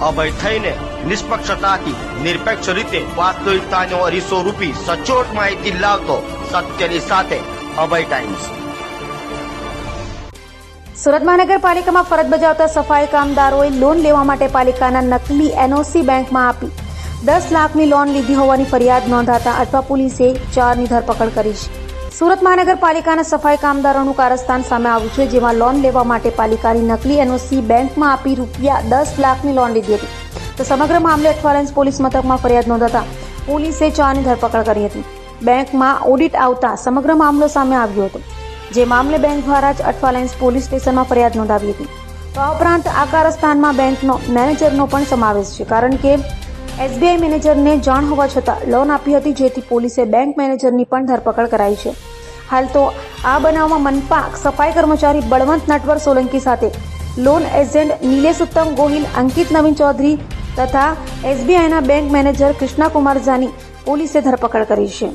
અભય થઈને નિષ્પક્ષતાથી, નિરપેક્ષ રીતે વાસ્તવિકતાનો અરીસો રૂપી સચોટ માહિતી લાવતો સત્યની સાથે અભય ટાઈમ્સ સુરત મહાનગરપાલિકામાં ફરજ બજાવતા સફાઈ કામદારોએ લોન લેવા માટે પાલિકાના નકલી એનઓસી બેંકમાં આપી. દસ લાખની લોન લીધી હોવાની ફરિયાદ નોંધાતા અઠવા પોલીસે ચારની ધરપકડ કરી છે. સુરત મહાનગરપાલિકાના સફાઈ કામદારોનું કારસ્થાન સામે આવ્યું છે, જેમાં લોન લેવા માટે પાલિકાની નકલી એનઓસી બેંકમાં આપી રૂપિયા દસ લાખની લોન લીધી હતી. તો સમગ્ર મામલે અઠવાલેન્સ પોલીસ મથકમાં ફરિયાદ નોંધાતા પોલીસે ચાની ધરપકડ કરી હતી. બેંકમાં ઓડિટ આવતા સમગ્ર મામલો સામે આવ્યો હતો, જે મામલે બેંક દ્વારા જ અઠવાલેન્સ પોલીસ સ્ટેશનમાં ફરિયાદ નોંધાવી હતી. તો આ ઉપરાંત આ કારસ્થાનમાં બેંકનો મેનેજરનો પણ સમાવેશ છે, કારણ કે એસબીઆઈ મેનેજરને જાણ હોવા છતાં લોન આપી હતી, જેથી પોલીસે બેંક મેનેજરની પણ ધરપકડ કરાઈ છે. હાલ તો આ બનાવમાં મનપા સફાઈ કર્મચારી બળવંત નટવર સોલંકી સાથે. લોન એજન્ટ નિલેશ ઉત્તમ ગોહિલ, અંકિત નવીન ચૌધરી તથા એસબીઆઈના બેંક મેનેજર કૃષ્ણા કુમાર ઝાની પોલીસે ધરપકડ કરી છે.